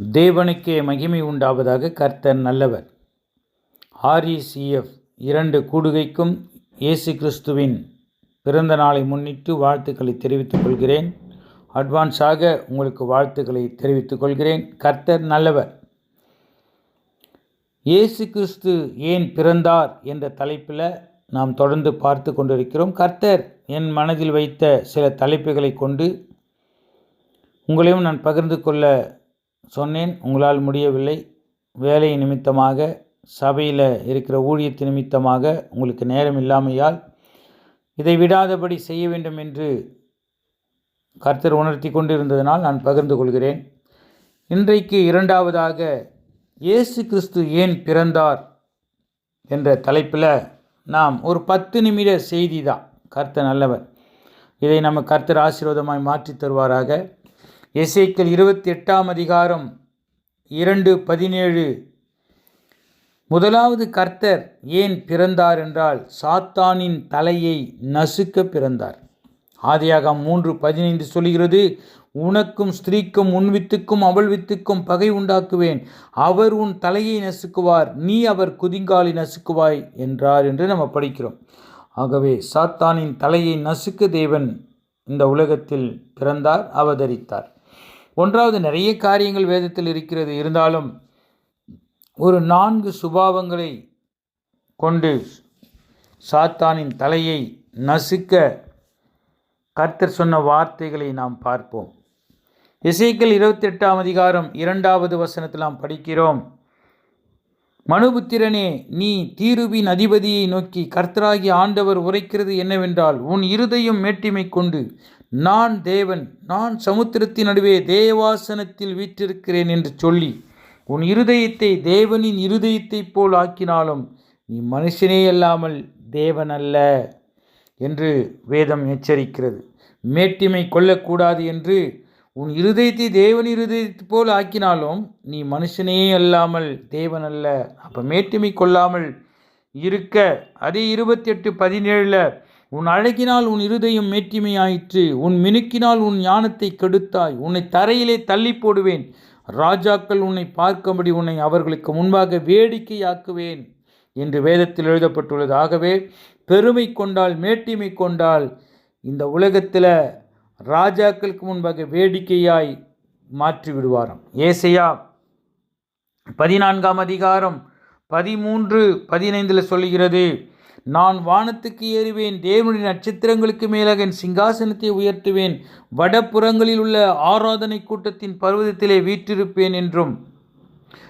தேவனுக்கே மகிமை உண்டாவதாக கர்த்தர் நல்லவர். ஆர்இசிஎஃப் இரண்டு கூடுகைக்கும் இயேசு கிறிஸ்துவின் பிறந்த நாளை முன்னிட்டு வாழ்த்துக்களை தெரிவித்துக் கொள்கிறேன். அட்வான்ஸாக உங்களுக்கு வாழ்த்துக்களை தெரிவித்துக் கொள்கிறேன். கர்த்தர் நல்லவர். இயேசு கிறிஸ்து ஏன் பிறந்தார் என்ற தலைப்பில் நாம் தொடர்ந்து பார்த்து கொண்டிருக்கிறோம். கர்த்தர் என் மனதில் வைத்த சில தலைப்புகளை கொண்டு உங்களையும் நான் பகிர்ந்து கொள்ள சொன்னேன் உங்களால் முடியவில்லை. வேலை நிமித்தமாக சபையில் இருக்கிற ஊழியத்து நிமித்தமாக உங்களுக்கு நேரம் இல்லாமையால் இதை விடாதபடி செய்ய வேண்டும் என்று கர்த்தர் உணர்த்தி கொண்டிருந்ததனால் நான் பகிர்ந்து கொள்கிறேன். இன்றைக்கு இரண்டாவதாக இயேசு கிறிஸ்து ஏன் பிறந்தார் என்ற தலைப்பில் நாம் ஒரு பத்து நிமிட செய்தி தான். கர்த்தர் நல்லவர். இதை நம்ம கர்த்தர் ஆசீர்வாதமாய் மாற்றி தருவாராக. இசைக்கள் இருபத்தி எட்டாம் அதிகாரம் இரண்டு பதினேழு. முதலாவது கர்த்தர் ஏன் பிறந்தார் என்றால் சாத்தானின் தலையை நசுக்க பிறந்தார். ஆதியாகம் மூன்று பதினைந்து சொல்கிறது உனக்கும் ஸ்திரீக்கும் உன் வித்துக்கும் அவள் வித்துக்கும் பகை உண்டாக்குவேன். அவர் உன் தலையை நசுக்குவார் நீ அவர் குதிங்காலை நசுக்குவாய் என்றார் என்று நம்ம படிக்கிறோம். ஆகவே சாத்தானின் தலையை நசுக்க தேவன் இந்த உலகத்தில் பிறந்தார் அவதரித்தார். ஒன்றாவது நிறைய காரியங்கள் வேதத்தில் இருக்கிறது. இருந்தாலும் ஒரு நான்கு சுபாவங்களை கொண்டு சாத்தானின் தலையை நசுக்க கர்த்தர் சொன்ன வார்த்தைகளை நாம் பார்ப்போம். இசைக்கல் இருபத்தெட்டாம் அதிகாரம் இரண்டாவது வசனத்தில் நாம் படிக்கிறோம். மனுபுத்திரனே நீ தீருவின் அதிபதியை நோக்கி கர்த்தராகி ஆண்டவர் உரைக்கிறது என்னவென்றால் உன் இருதயம் மேட்டிமை கொண்டு நான் தேவன் நான் சமுத்திரத்தின் நடுவே தேவாசனத்தில் வீற்றிருக்கிறேன் என்று சொல்லி உன் இருதயத்தை தேவனின் இருதயத்தைப் போல் ஆக்கினாலும் நீ மனுஷனே அல்லாமல் தேவன் அல்ல என்று வேதம் எச்சரிக்கிறது. மேட்டிமை கொள்ளக்கூடாது என்று உன் இருதயத்தை தேவன் இருதயத்தை போல் ஆக்கினாலும் நீ மனுஷனே அல்லாமல் தேவன் அல்ல அப்போ மேட்டுமை கொள்ளாமல் இருக்க. அதே இருபத்தி எட்டு பதினேழில் உன் அழகினால் உன் இருதயம் மேட்டிமையாயிற்று. உன் மினுக்கினால் உன் ஞானத்தை கெடுத்தாய். உன்னை தரையிலே தள்ளி போடுவேன். ராஜாக்கள் உன்னை பார்க்கும்படி உன்னை அவர்களுக்கு முன்பாக வேடிக்கையாக்குவேன் என்று வேதத்தில் எழுதப்பட்டுள்ளது. ஆகவே பெருமை கொண்டால் மேட்டிமை கொண்டால் இந்த உலகத்தில் ராஜாக்களுக்கு முன்பாக வேடிக்கையாய் மாற்றி விடுவாராம். ஏசையா பதினான்காம் அதிகாரம் பதிமூன்று பதினைந்தில் சொல்லுகிறது நான் வானத்துக்கு ஏறுவேன் தேவனுடைய நட்சத்திரங்களுக்கு மேலாக என் சிங்காசனத்தை உயர்த்துவேன் வடப்புறங்களில் உள்ள ஆராதனை கூட்டத்தின் பர்வதத்திலே வீற்றிருப்பேன் என்றும்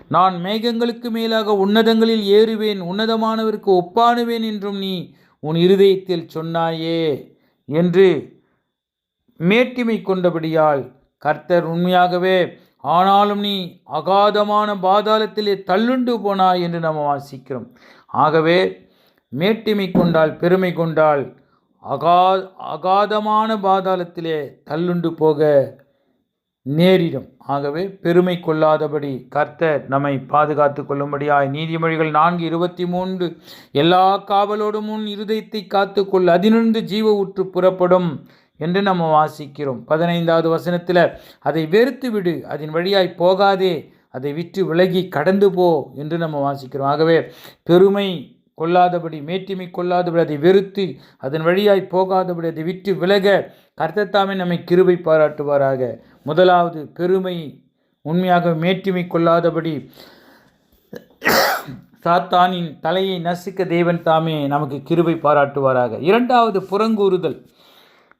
நான் மேகங்களுக்கு மேலாக உன்னதங்களில் ஏறுவேன் உன்னதமானவருக்கு ஒப்பானுவேன் என்றும் நீ உன் இருதயத்தில் சொன்னாயே என்று மேட்டிமை கொண்டபடியால் கர்த்தர் உண்மையாகவே ஆனாலும் நீ அகாதமான பாதாளத்திலே தள்ளுண்டு போனாய் என்று நாம் வாசிக்கிறோம். ஆகவே மேட்டிமை கொண்டால் பெருமை கொண்டால் அகா அகாதமான பாதாளத்திலே தள்ளுண்டு போக நேரிடும். ஆகவே பெருமை கொள்ளாதபடி கர்த்தர் நம்மை பாதுகாத்து கொள்ளும்படியாய் நீதிமொழிகள் நான்கு இருபத்தி மூன்று எல்லா காவலோடும் முன் இருதயத்தை காத்துக்கொள் அதிலிருந்து ஜீவ ஊற்று புறப்படும். என்று நம்ம வாசிக்கிறோம். பதினைந்தாவது வசனத்தில் அதை வெறுத்து விடு அதன் வழியாய் போகாதே அதை விற்று விலகி கடந்து போ என்று நம்ம வாசிக்கிறோம். ஆகவே பெருமை கொள்ளாதபடி மேட்டிமை கொள்ளாதபடி அதை வெறுத்து அதன் வழியாய் போகாதபடி அதை விட்டு விலக கர்த்தத்தாமே நம்மை கிருபை பாராட்டுவாராக. முதலாவது பெருமை உண்மையாக மேட்டிமை கொள்ளாதபடி சாத்தானின் தலையை நசுக்க தேவன் தாமே நமக்கு கிருபை பாராட்டுவாராக. இரண்டாவது புறங்கூறுதல்.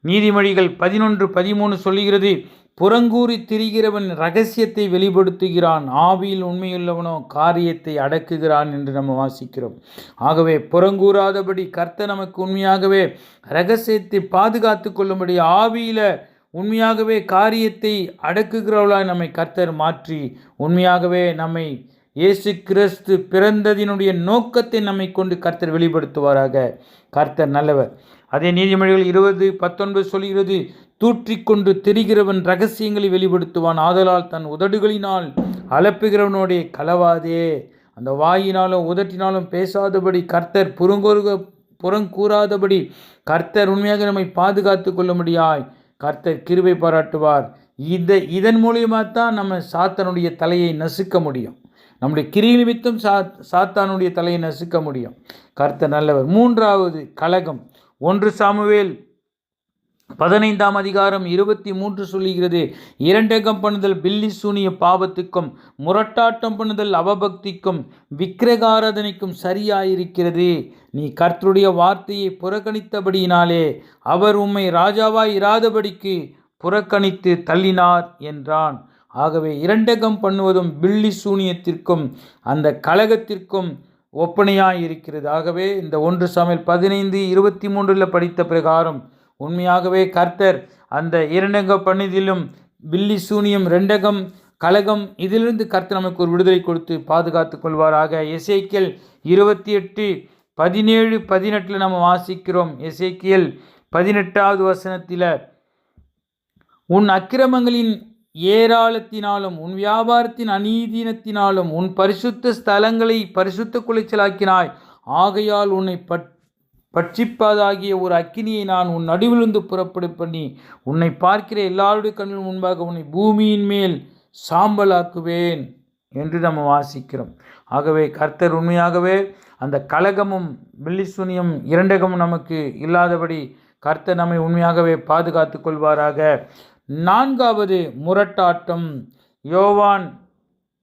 நீதிமொழிகள் பதினொன்று பதிமூணு சொல்லுகிறது புறங்கூறி திரிகிறவன் ரகசியத்தை வெளிப்படுத்துகிறான். ஆவியில் உண்மையுள்ளவனோ காரியத்தை அடக்குகிறான் என்று நம்ம வாசிக்கிறோம். ஆகவே புறங்கூறாதபடி கர்த்தர் நமக்கு உண்மையாகவே ரகசியத்தை பாதுகாத்து கொள்ளும்படி ஆவியில் உண்மையாகவே காரியத்தை அடக்குகிறவளாய் நம்மை கர்த்தர் மாற்றி உண்மையாகவே நம்மை இயேசு கிறிஸ்து பிறந்ததினுடைய நோக்கத்தை நம்மை கொண்டு கர்த்தர் வெளிப்படுத்துவாராக. கர்த்தர் நல்லவர். அதே நீதிமொழிகள் இருபது பத்தொன்பது சொல்கிறது தூற்றிக்கொண்டு தெரிகிறவன் ரகசியங்களை வெளிப்படுத்துவான். ஆதலால் தன் உதடுகளினால் அலப்புகிறவனோடைய கலவாதே. அந்த வாயினாலும் உதட்டினாலும் பேசாதபடி கர்த்தர் புறங்கொருக புறங்கூறாதபடி கர்த்தர் உண்மையாக நம்மை பாதுகாத்து கொள்ள முடியாய் கர்த்தர் கிருபை பாராட்டுவார். இதை இதன் மூலியமாக தான் நம்ம சாத்தனுடைய தலையை நசுக்க முடியும். நம்முடைய கிரி நிமித்தம் சா சாத்தானுடைய தலையை நசுக்க முடியும். கர்த்தர் நல்லவர். மூன்றாவது கலகம். ஒன்று சாமுவேல் பதினைந்தாம் அதிகாரம் இருபத்தி மூன்று சொல்லுகிறது இரண்டகம் பண்ணுதல் பில்லி சூனிய பாவத்துக்கும் முரட்டாட்டம் பண்ணுதல் அவபக்திக்கும் விக்கிரகாராதனைக்கும் சரியாயிருக்கிறது. நீ கர்த்தருடைய வார்த்தையை புறக்கணித்தபடியினாலே அவர் உம்மை ராஜாவாய் இராதபடிக்கு புறக்கணித்து தள்ளினார் என்றான். ஆகவே இரண்டகம் பண்ணுவதும் பில்லி சூனியத்திற்கும் அந்த கழகத்திற்கும் ஒப்பனையாக இருக்கிறது ஆகவே இந்த ஒன்று சமையல் பதினைந்து இருபத்தி மூன்றில் படித்த பிரகாரம் உண்மையாகவே கர்த்தர் அந்த இரண்டங்க பண்ணிதிலும் பில்லி சூனியம் ரெண்டகம் கலகம் இதிலிருந்து கர்த்தர் நமக்கு ஒரு விடுதலை கொடுத்து பாதுகாத்து கொள்வாராக. எசைக்கியல் இருபத்தி எட்டு பதினேழு பதினெட்டில் நம்ம வாசிக்கிறோம். எசைக்கியல் பதினெட்டாவது வசனத்தில் உன் அக்கிரமங்களின் ஏராளத்தினாலும் உன் வியாபாரத்தின் அநீதினத்தினாலும் உன் பரிசுத்த ஸ்தலங்களை பரிசுத்த குலைச்சலாக்கினாய். ஆகையால் உன்னை பட் பட்சிப்பதாகிய ஒரு அக்கினியை நான் உன் நடுவிலிருந்து புறப்படு பண்ணி உன்னை பார்க்கிற எல்லாருடைய கண்ணின் முன்பாக உன்னை பூமியின் மேல் சாம்பலாக்குவேன் என்று நம்ம வாசிக்கிறோம். ஆகவே கர்த்தர் உண்மையாகவே அந்த கலகமும் வெள்ளிசூனியம் இரண்டகமும் நமக்கு இல்லாதபடி கர்த்தர் நம்மை உண்மையாகவே பாதுகாத்து கொள்வாராக. நான்காவது முரட்டாட்டம். யோவான்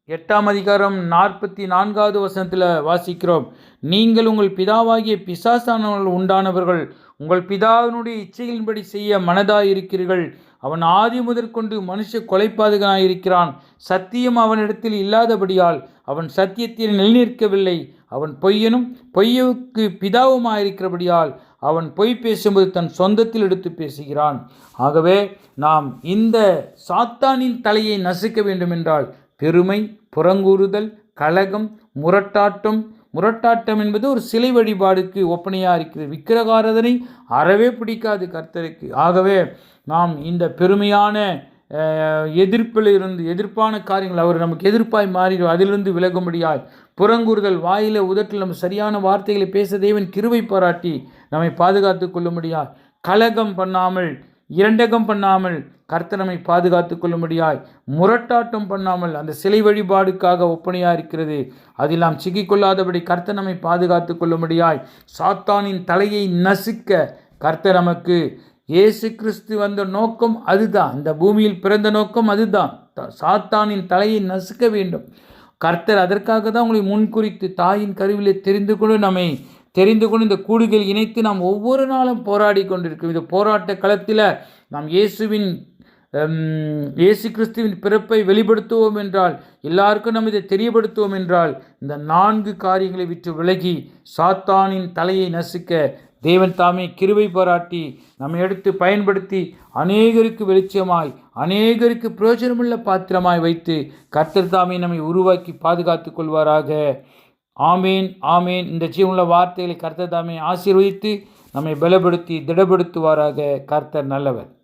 எட்டாம் அதிகாரம் நாற்பத்தி நான்காவது வசனத்தில் வாசிக்கிறோம். நீங்கள் உங்கள் பிதாவாகிய பிசாசானவர்கள் உண்டானவர்கள் உங்கள் பிதாவினுடைய இச்சைகளின்படி செய்ய மனதாயிருக்கிறீர்கள். அவன் ஆதி முதற்கொண்டு மனுஷ கொலைப்பாதகனாயிருக்கிறான். சத்தியம் அவனிடத்தில் இல்லாதபடியால் அவன் சத்தியத்தில் நிலைநிற்கவில்லை. அவன் பொய்யனும் பொய்யுக்கு பிதாவுமாயிருக்கிறபடியால் அவன் பொய் பேசும்போது தன் சொந்தத்தில் எடுத்து பேசுகிறான். ஆகவே நாம் இந்த சாத்தானின் தலையை நசுக்க வேண்டுமென்றால் பெருமை புறங்கூறுதல் கழகம் முரட்டாட்டம் முரட்டாட்டம் என்பது ஒரு சிலை வழிபாடுக்கு ஒப்பனையாக இருக்கிறது விக்கிரகாரதனை அறவே பிடிக்காது கர்த்தருக்கு. ஆகவே நாம் இந்த பெருமையான எதிர்ப்பில் இருந்து எதிர்ப்பான காரியங்கள் அவர் நமக்கு எதிர்ப்பாய் மாறிடும் அதிலிருந்து விலகும்படியாய். புறங்கூறுதல் வாயில உதட்டில் நம்ம சரியான வார்த்தைகளை பேச தேவன் கிருவை பாராட்டி நம்மை பாதுகாத்து கொள்ளும்படியாய். கலகம் பண்ணாமல் இரண்டகம் பண்ணாமல் கர்த்தனமை பாதுகாத்து கொள்ளும்படியாய். முரட்டாட்டம் பண்ணாமல் அந்த சிலை வழிபாடுக்காக ஒப்பனையாக இருக்கிறது. அதில் நாம் சிக்கிக்கொள்ளாதபடி கர்த்தனமை பாதுகாத்து கொள்ளும்படியாய். சாத்தானின் தலையை நசுக்க கர்த்தர் நமக்கு இயேசு கிறிஸ்து வந்த நோக்கம் அதுதான். இந்த பூமியில் பிறந்த நோக்கம் அதுதான். சாத்தானின் தலையை நசுக்க வேண்டும். கர்த்தர் அதற்காக தான் உங்களை முன்குறித்து தாயின் கருவிலே தெரிந்து கொண்டு நம்மை தெரிந்து கொண்டு இந்த கூடுகள் இணைத்து நாம் ஒவ்வொரு நாளும் போராடி கொண்டிருக்கோம் இந்த போராட்ட களத்தில் நாம் இயேசுவின் இயேசு கிறிஸ்துவின் பிறப்பை வெளிப்படுத்துவோம் என்றால் எல்லாருக்கும் நம்ம இதை தெரியப்படுத்துவோம் என்றால் இந்த நான்கு காரியங்களை விட்டு விலகி சாத்தானின் தலையை நசுக்க தேவன் தாமே கிருவை பாராட்டி நம்மை எடுத்து பயன்படுத்தி அநேகருக்கு வெளிச்சமாய் அநேகருக்கு பிரயோஜனமுள்ள பாத்திரமாய் வைத்து கர்த்தர் தாமே நம்மை உருவாக்கி பாதுகாத்து கொள்வாராக. ஆமேன் ஆமேன். இந்த ஜீவனுள்ள வார்த்தைகளை கர்த்தர் தாமே ஆசீர்வதித்து நம்மை பலப்படுத்தி திடப்படுத்துவாராக. கர்த்தர் நல்லவர்.